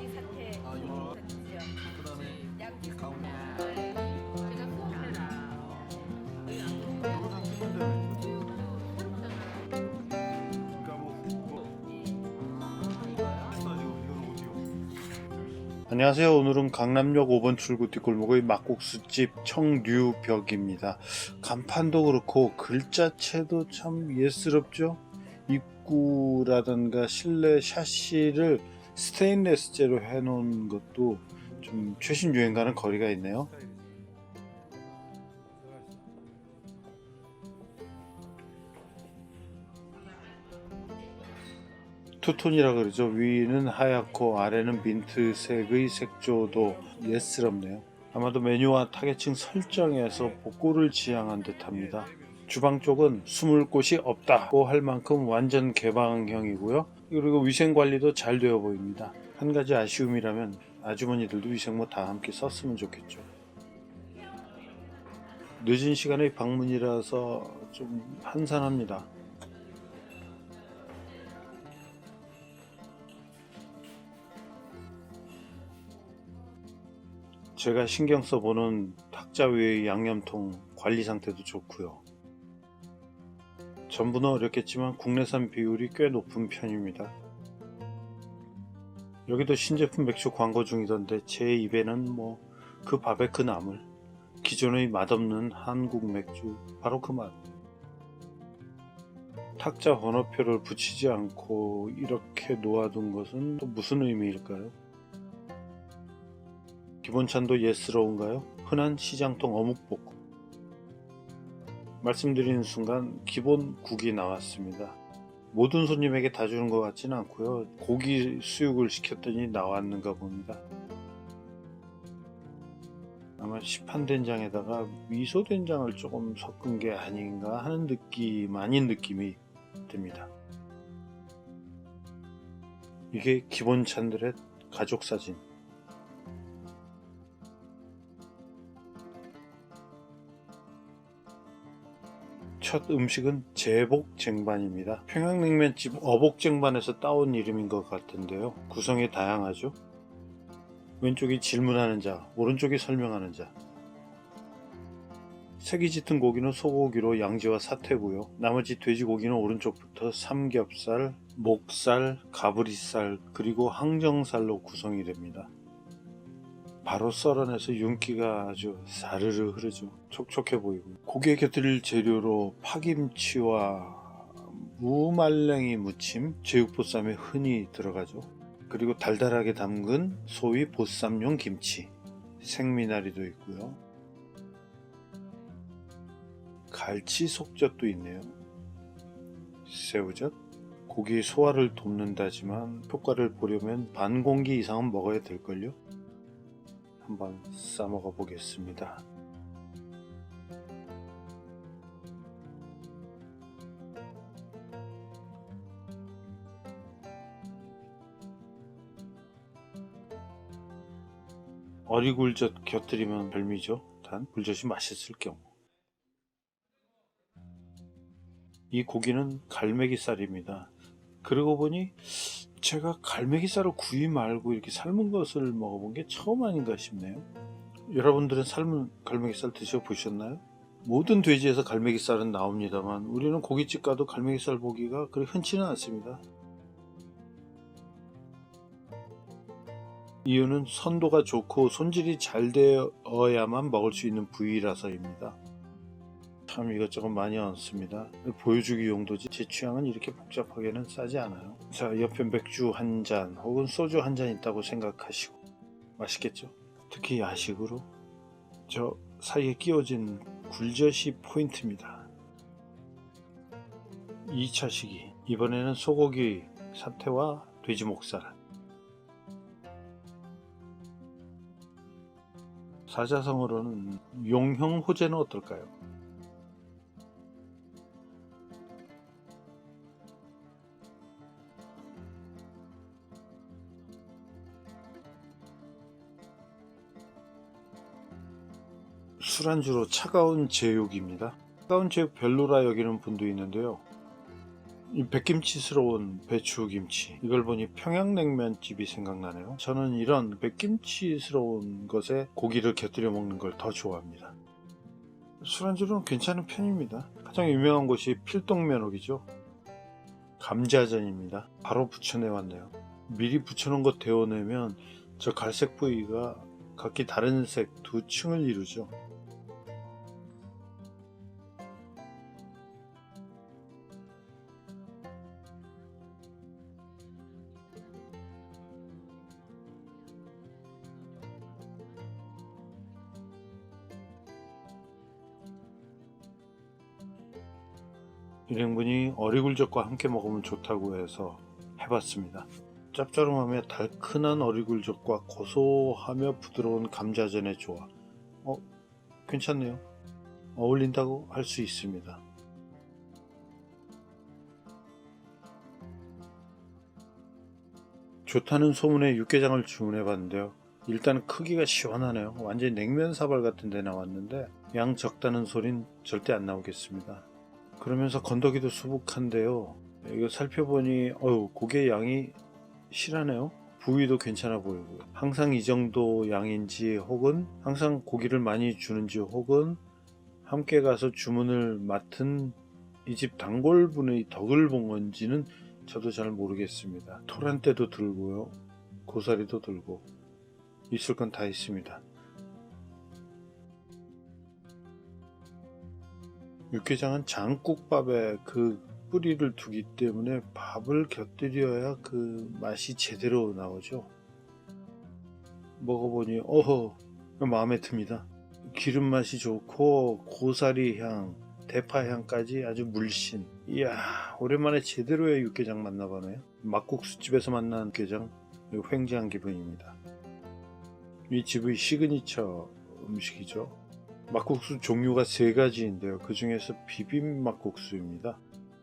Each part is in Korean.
양지 사태 아. 지역. 그다음에 양지 가운데. 제가 수업해라. 그러니까 뭐, 뭐 맛있다 지금 이거는 어디요? 안녕하세요. 오늘은 강남역 5번 출구 뒷골목의 막국수집 청류벽입니다. 간판도 그렇고 글자체도 참 예스럽죠. 입구라든가 실내 샤시를 스테인레스제로 해놓은 것도 좀 최신 유행과는 거리가 있네요. 투톤이라 그러죠. 위는 하얗고 아래는 민트색의 색조도 예스럽네요. 아마도 메뉴와 타겟층 설정에서 복고를 지향한 듯합니다. 주방 쪽은 숨을 곳이 없다고 할 만큼 완전 개방형이고요. 그리고 위생 관리도 잘 되어 보입니다. 한 가지 아쉬움이라면 아주머니들도 위생모 다 함께 썼으면 좋겠죠. 늦은 시간의 방문이라서 좀 한산합니다. 제가 신경 써보는 탁자 위의 양념통 관리 상태도 좋고요. 전부는 어렵겠지만 국내산 비율이 꽤 높은 편입니다. 여기도 신제품 맥주 광고 중이던데 제 입에는 뭐 그 밥의 그 나물 기존의 맛없는 한국 맥주 바로 그 맛. 탁자 번호표를 붙이지 않고 이렇게 놓아둔 것은 또 무슨 의미일까요? 기본찬도 예스러운가요? 흔한 시장통 어묵볶음. 말씀드리는 순간 기본 국이 나왔습니다. 모든 손님에게 다 주는 것 같지는 않고요. 고기 수육을 시켰더니 나왔는가 봅니다. 아마 시판 된장에다가 미소 된장을 조금 섞은 게 아닌가 하는 느낌 아닌 느낌이 듭니다. 이게 기본 찬들의 가족 사진. 첫 음식은 제복쟁반입니다. 평양냉면집 어복쟁반에서 따온 이름인 것 같은데요. 구성이 다양하죠. 왼쪽이 질문하는 자, 오른쪽이 설명하는 자. 색이 짙은 고기는 소고기로 양지와 사태고요. 나머지 돼지고기는 오른쪽부터 삼겹살, 목살, 가브리살, 그리고 항정살로 구성이 됩니다. 바로 썰어내서 윤기가 아주 사르르 흐르죠. 촉촉해 보이고 고기에 곁들일 재료로 파김치와 무말랭이 무침, 제육보쌈에 흔히 들어가죠. 그리고 달달하게 담근 소위 보쌈용 김치, 생미나리도 있고요. 갈치 속젓도 있네요. 새우젓, 고기 소화를 돕는다지만 효과를 보려면 반 공기 이상은 먹어야 될걸요. 한번 싸먹어 보겠습니다. 어리굴젓 곁들이면 별미죠. 단 굴젓이 맛있을 경우. 이 고기는 갈매기살입니다. 그러고 보니 제가 갈매기살을 구이 말고 이렇게 삶은 것을 먹어본 게 처음 아닌가 싶네요. 여러분들은 삶은 갈매기살 드셔보셨나요? 모든 돼지에서 갈매기살은 나옵니다만 우리는 고깃집 가도 갈매기살 보기가 그리 흔치는 않습니다. 이유는 선도가 좋고 손질이 잘 되어야만 먹을 수 있는 부위라서입니다. 참 이것저것 많이 얹습니다. 보여주기 용도지 제 취향은 이렇게 복잡하게는 싸지 않아요. 자 옆에 맥주 한 잔 혹은 소주 한 잔 있다고 생각하시고 맛있겠죠? 특히 야식으로 저 사이에 끼워진 굴젓이 포인트입니다. 2차 시기 이번에는 소고기 사태와 돼지 목살 사자성어로는 용형 호재는 어떨까요? 술안주로 차가운 제육입니다. 차가운 제육 별로라 여기는 분도 있는데요. 이 백김치스러운 배추김치 이걸 보니 평양냉면집이 생각나네요. 저는 이런 백김치스러운 것에 고기를 곁들여 먹는 걸 더 좋아합니다. 술안주로는 괜찮은 편입니다. 가장 유명한 곳이 필동면옥이죠. 감자전입니다. 바로 부쳐내왔네요. 미리 부쳐놓은 것 데워내면 저 갈색 부위가 각기 다른 색 두 층을 이루죠. 일행분이 어리굴젓과 함께 먹으면 좋다고 해서 해봤습니다. 짭조름하며 달큰한 어리굴젓과 고소하며 부드러운 감자전의 조화. 어, 괜찮네요. 어울린다고 할 수 있습니다. 좋다는 소문에 육개장을 주문해 봤는데요. 일단 크기가 시원하네요. 완전히 냉면 사발 같은 데 나왔는데 양 적다는 소린 절대 안 나오겠습니다. 그러면서 건더기도 수북한데요. 이거 살펴보니 어유 고개 양이 실하네요. 부위도 괜찮아 보이고요. 항상 이 정도 양인지 혹은 항상 고기를 많이 주는지 혹은 함께 가서 주문을 맡은 이 집 단골분의 덕을 본 건지는 저도 잘 모르겠습니다. 토란대도 들고요. 고사리도 들고 있을 건 다 있습니다. 육개장은 장국밥에 그 뿌리를 두기 때문에 밥을 곁들여야 그 맛이 제대로 나오죠. 먹어보니 어허 마음에 듭니다. 기름 맛이 좋고 고사리 향, 대파 향까지 아주 물씬. 이야 오랜만에 제대로의 육개장 만나보네요. 막국수집에서 만난 육개장 횡재한 기분입니다. 이 집의 시그니처 음식이죠. 막국수 종류가 세 가지인데요. 그 중에서 비빔 막국수입니다.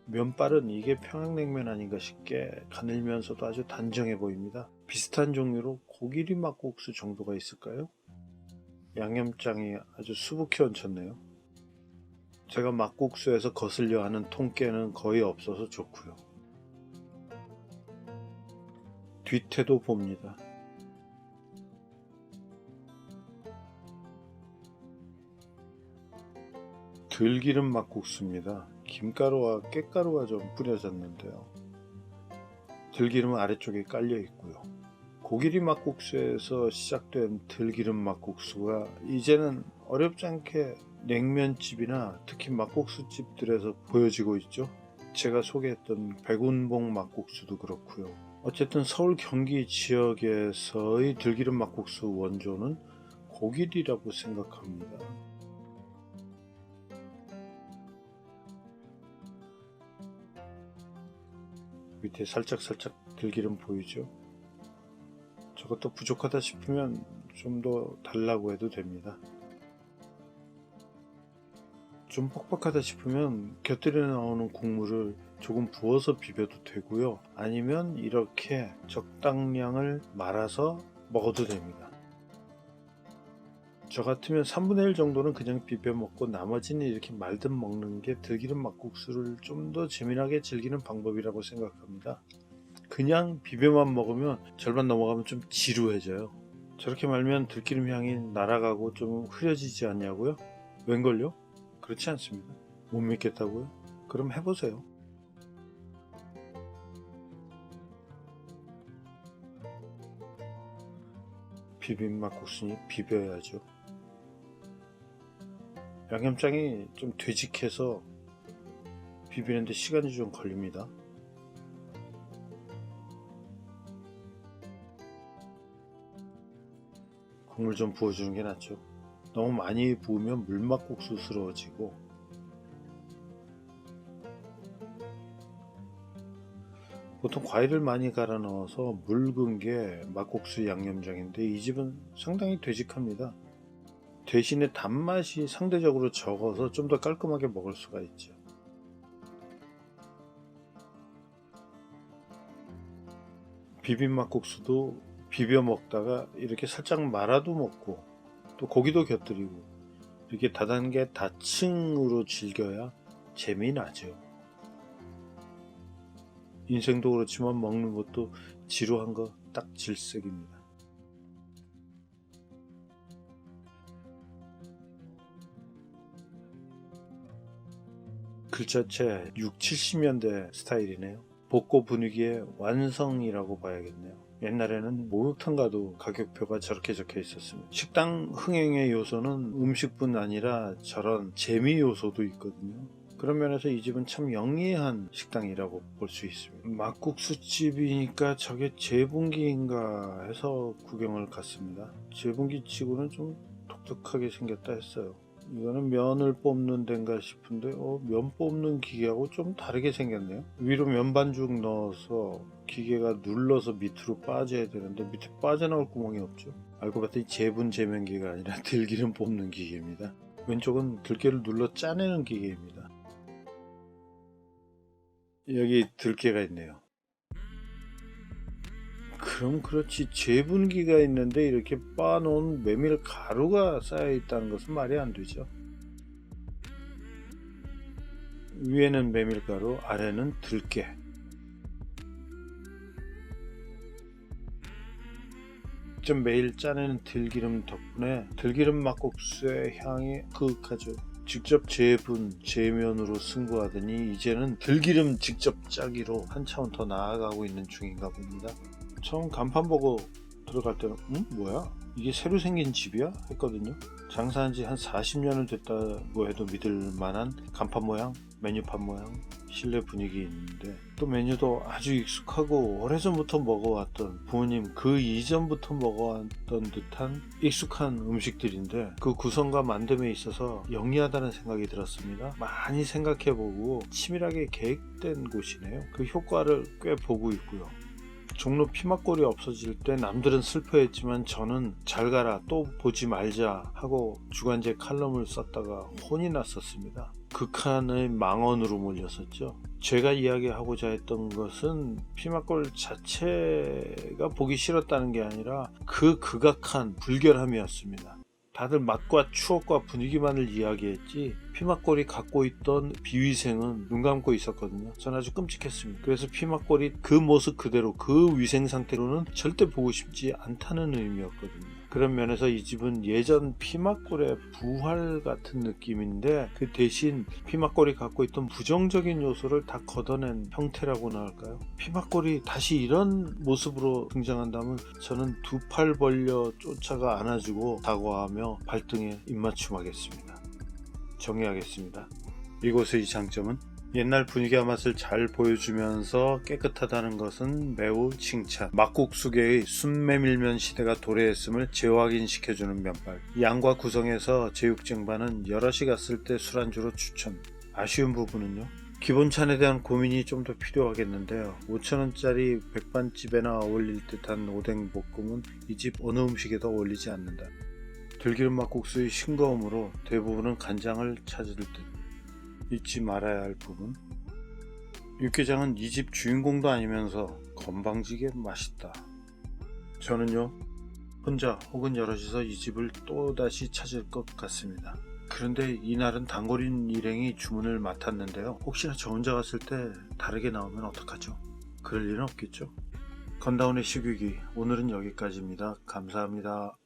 면발은 이게 평양냉면 아닌가 싶게 가늘면서도 아주 단정해 보입니다. 비슷한 종류로 고기리 막국수 정도가 있을까요? 양념장이 아주 수북히 얹혔네요. 제가 막국수에서 거슬려 하는 통깨는 거의 없어서 좋고요. 뒤태도 봅니다. 들기름 막국수입니다. 김가루와 깻가루가 좀 뿌려졌는데요. 들기름은 아래쪽에 깔려 있고요. 고기리 막국수에서 시작된 들기름 막국수가 이제는 어렵지 않게 냉면집이나 특히 막국수집들에서 보여지고 있죠. 제가 소개했던 백운봉 막국수도 그렇고요. 어쨌든 서울 경기 지역에서의 들기름 막국수 원조는 고기리라고 생각합니다. 밑에 살짝살짝 들기름 보이죠? 저것도 부족하다 싶으면 좀 더 달라고 해도 됩니다. 좀 퍽퍽하다 싶으면 곁들여 나오는 국물을 조금 부어서 비벼도 되고요. 아니면 이렇게 적당량을 말아서 먹어도 됩니다. 저 같으면 3분의 1 정도는 그냥 비벼 먹고 나머지는 이렇게 말듯 먹는 게 들기름 막국수를 좀 더 재미나게 즐기는 방법이라고 생각합니다. 그냥 비벼만 먹으면 절반 넘어가면 좀 지루해져요. 저렇게 말면 들기름 향이 날아가고 좀 흐려지지 않냐고요? 웬걸요? 그렇지 않습니다. 못 믿겠다고요? 그럼 해보세요. 비빔 막국수니 비벼야죠. 양념장이 좀 되직해서 비비는데 시간이 좀 걸립니다. 국물 좀 부어주는 게 낫죠. 너무 많이 부으면 물막국수스러워지고 보통 과일을 많이 갈아 넣어서 묽은 게 막국수 양념장인데 이 집은 상당히 되직합니다. 대신에 단맛이 상대적으로 적어서 좀 더 깔끔하게 먹을 수가 있죠. 비빔막국수도 비벼 먹다가 이렇게 살짝 말아도 먹고 또 고기도 곁들이고 이렇게 다단계 다층으로 즐겨야 재미나죠. 인생도 그렇지만 먹는 것도 지루한 거 딱 질색입니다. 글자체 6, 70년대 스타일이네요. 복고 분위기의 완성이라고 봐야겠네요. 옛날에는 목욕탕 가도 가격표가 저렇게 적혀 있었습니다. 식당 흥행의 요소는 음식뿐 아니라 저런 재미 요소도 있거든요. 그런 면에서 이 집은 참 영리한 식당이라고 볼 수 있습니다. 막국수집이니까 저게 재분기인가 해서 구경을 갔습니다. 재분기 치고는 좀 독특하게 생겼다 했어요. 이거는 면을 뽑는 데인가 싶은데 어, 면 뽑는 기계하고 좀 다르게 생겼네요. 위로 면 반죽 넣어서 기계가 눌러서 밑으로 빠져야 되는데 밑에 빠져나올 구멍이 없죠. 알고 봤더니 재분 제면기가 아니라 들기름 뽑는 기계입니다. 왼쪽은 들깨를 눌러 짜내는 기계입니다. 여기 들깨가 있네요. 그럼 그렇지 재분기가 있는데 이렇게 빻아놓은 메밀 가루가 쌓여 있다는 것은 말이 안 되죠. 위에는 메밀 가루, 아래는 들깨. 좀 매일 짜내는 들기름 덕분에 들기름 막국수의 향이 그윽하죠. 직접 재분, 재면으로 승부하더니 이제는 들기름 직접 짜기로 한 차원 더 나아가고 있는 중인가 봅니다. 처음 간판 보고 들어갈 때는 응? 뭐야? 이게 새로 생긴 집이야? 했거든요. 장사한 지 한 40년을 됐다고 해도 믿을 만한 간판 모양, 메뉴판 모양, 실내 분위기 있는데 또 메뉴도 아주 익숙하고 오래전부터 먹어왔던 부모님 그 이전부터 먹어왔던 듯한 익숙한 음식들인데 그 구성과 만듦에 있어서 영리하다는 생각이 들었습니다. 많이 생각해보고 치밀하게 계획된 곳이네요. 그 효과를 꽤 보고 있고요. 종로 피막골이 없어질 때 남들은 슬퍼했지만 저는 잘 가라 또 보지 말자 하고 주간제 칼럼을 썼다가 혼이 났었습니다. 극한의 망언으로 몰렸었죠. 제가 이야기하고자 했던 것은 피막골 자체가 보기 싫었다는 게 아니라 그 극악한 불결함이었습니다. 다들 맛과 추억과 분위기만을 이야기했지 피막골이 갖고 있던 비위생은 눈 감고 있었거든요. 전 아주 끔찍했습니다. 그래서 피막골이 그 모습 그대로 그 위생 상태로는 절대 보고 싶지 않다는 의미였거든요. 그런 면에서 이 집은 예전 피막골의 부활 같은 느낌인데 그 대신 피막골이 갖고 있던 부정적인 요소를 다 걷어낸 형태라고나 할까요? 피막골이 다시 이런 모습으로 등장한다면 저는 두 팔 벌려 쫓아가 안아주고 다가가며 발등에 입맞춤하겠습니다. 정리하겠습니다. 이곳의 장점은 옛날 분위기와 맛을 잘 보여주면서 깨끗하다는 것은 매우 칭찬. 막국수계의 순메밀면 시대가 도래했음을 재확인시켜주는 면발. 양과 구성에서 제육쟁반은 여럿이 갔을 때 술안주로 추천. 아쉬운 부분은요. 기본찬에 대한 고민이 좀 더 필요하겠는데요. 5천원짜리 백반집에나 어울릴 듯한 오뎅 볶음은 이 집 어느 음식에도 어울리지 않는다. 들기름 막국수의 싱거움으로 대부분은 간장을 찾을 듯. 잊지 말아야 할 부분. 육개장은 이 집 주인공도 아니면서 건방지게 맛있다. 저는요, 혼자 혹은 여럿이서 이 집을 또다시 찾을 것 같습니다. 그런데 이날은 단골인 일행이 주문을 맡았는데요. 혹시나 저 혼자 갔을 때 다르게 나오면 어떡하죠? 그럴 일은 없겠죠? 건다운의 식유기 오늘은 여기까지입니다. 감사합니다.